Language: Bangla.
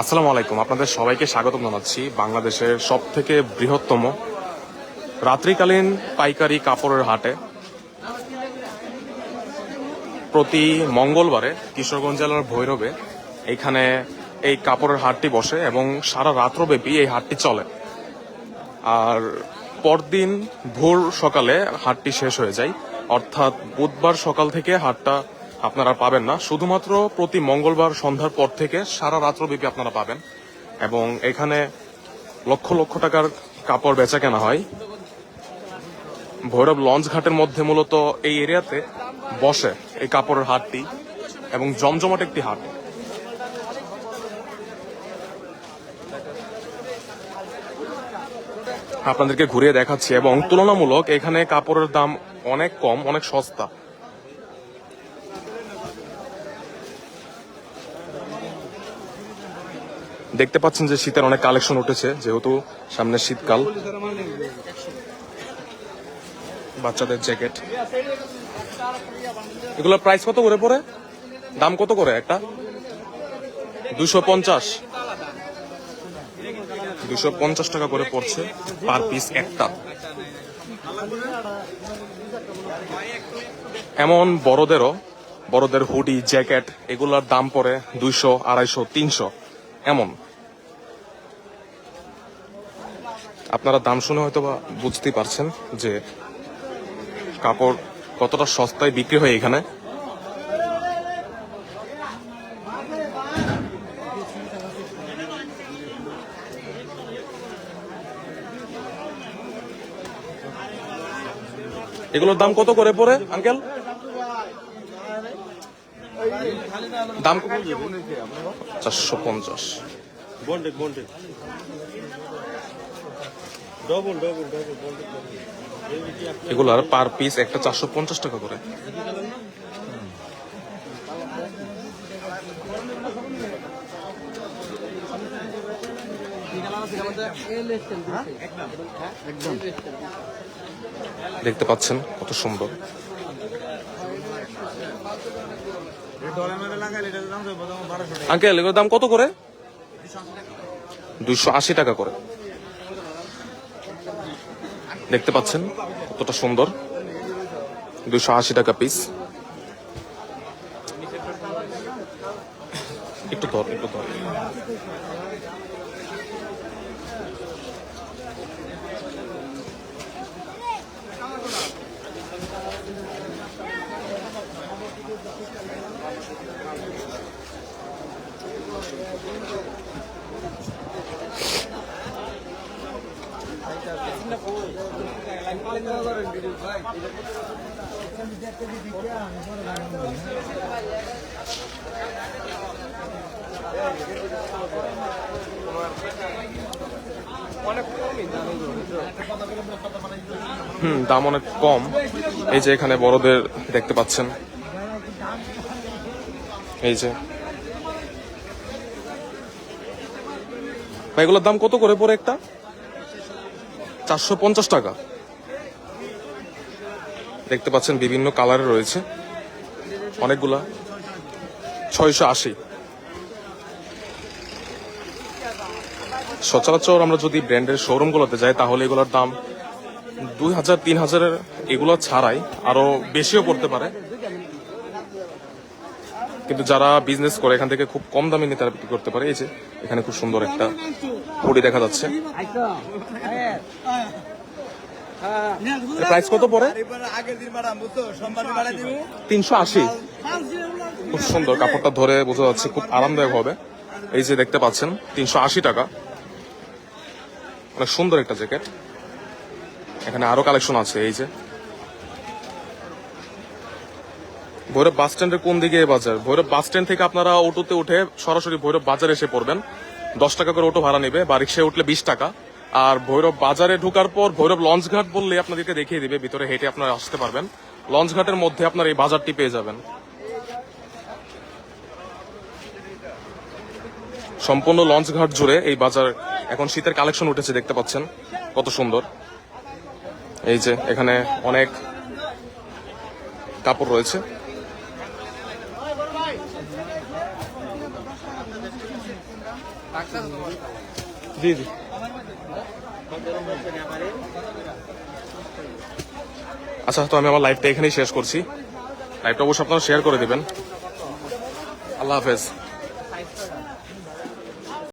আসসালামু আলাইকুম। আপনাদের সবাইকে স্বাগত জানাচ্ছি বাংলাদেশের সব থেকে বৃহত্তম রাত্রিকালীন পাইকারি কাপড়ের হাটে। প্রতি মঙ্গলবারে কিশোরগঞ্জ জেলার ভৈরবে এইখানে এই কাপড়ের হাটটি বসে এবং সারা রাত্রব্যাপী এই হাটটি চলে। আর পরদিন ভোর সকালে হাটটি শেষ হয়ে যায়। অর্থাৎ বুধবার সকাল থেকে হাটটা আপনারা পাবেন না। শুধুমাত্র প্রতি মঙ্গলবার সন্ধ্যার পর থেকে সারা রাত্রব্যাপী আপনারা পাবেন। এবং এখানে লক্ষ লক্ষ টাকার কাপড় বেচা কেনা হয়। ভৈরব লঞ্চ ঘাটের মধ্যে মূলত এই এরিয়াতে বসে এই কাপড়ের হাটটি এবং জমজমাট একটি হাট। আপনাদেরকে ঘুরিয়ে দেখাচ্ছি এবং তুলনামূলক এখানে কাপড়ের দাম অনেক কম, অনেক সস্তা। দেখতে পাচ্ছেন যে শীতের অনেক কালেকশন উঠেছে, যেহেতু সামনে শীতকাল। বাচ্চাদের জ্যাকেট। এগুলোর প্রাইস কত করে পড়ে? দাম কত করে একটা? দুশো পঞ্চাশ। দুশো পঞ্চাশ টাকা করে পড়ছে পার পিস একটা। এমন বড়দেরও, বড়দের হুডি, জ্যাকেট, এগুলোর দাম পড়ে দুইশো, আড়াইশো, তিনশো। এমন। আপনারা দাম শুনে হয়তো বা বুঝতেই পারছেন যে কাপড় কতটা সস্তায় বিক্রি হয় এখানে। এগুলোর দাম কত করে পড়ে, আঙ্কেল? দাম চারশো পঞ্চাশ। Bonded bonded double double double bonded এগুলার পার পিস একটা চারশো পঞ্চাশ টাকা করে। দেখতে পাচ্ছেন কত সুন্দর। আঙ্কেল, এগুলোর দাম কত করে? দুইশো আশি টাকা করে। দেখতে পাচ্ছেন, কতটা সুন্দর। দুইশো আশি টাকা পিস একটু ধর একটু ধর। হুম দাম অনেক কম। এই যে এখানে বড়দের দেখতে পাচ্ছেন। এই যে। এগুলোর দাম কত করে পড়ে একটা? চারশো পঞ্চাশ টাকা। দেখতে পাচ্ছেন বিভিন্ন কালারে রয়েছে। অনেকগুলা। ছয়শো আশি। সচরাচর আমরা যদি ব্র্যান্ডের শোরুমগুলোতে যাই, তাহলে এগুলোর দাম দুই হাজার, তিন হাজারের এগুলো ছাড়াই আরও বেশিও পড়তে পারে। কিন্তু যারা বিজনেস করে, এখান থেকে খুব কম দামে নিয়ে তারা বিক্রি করতে পারে। এই যে, এখানে খুব সুন্দর একটা পড়ি দেখা যাচ্ছে। প্রাইস কত দিব তিনশো আশি। খুব সুন্দর, কাপড়টা ধরে বোঝা যাচ্ছে, খুব আরামদায়ক হবে। এই যে দেখতে পাচ্ছেন, তিনশো আশি টাকা। অনেক সুন্দর একটা জ্যাকেট। এখানে আরও কালেকশন আছে, এই যে। ভৈরব বাস স্ট্যান্ডের কোন দিকে বাজার? ভৈরব বাস স্ট্যান্ড থেকে আপনারা অটোতে উঠে সরাসরি ভৈরব বাজারে এসে পড়বেন। দশ টাকা করে অটো ভাড়া নেবে, বা রিক্সায় উঠলে বিশ টাকা। আর ভৈরব বাজারে ঢোকার পর ভৈরব লঞ্চ ঘাট বললে আপনাদেরকে দেখিয়ে দিবে, ভিতরে হেঁটে আপনারা আসতে পারবেন। লঞ্চ ঘাটের মধ্যে আপনার এই বাজারটি পেয়ে যাবেন। সম্পূর্ণ লঞ্চ ঘাট জুড়ে এই বাজার এখন শীতের কালেকশন উঠেছে, দেখতে পাচ্ছেন। কত সুন্দর। এই যে, এখানে অনেক কাপড় রয়েছে। জি জি। আচ্ছা তো আমি আমার লাইভটা এখানেই শেষ করছি। লাইভটা অবশ্যই আপনারা শেয়ার করে দেবেন। আল্লাহ হাফেজ।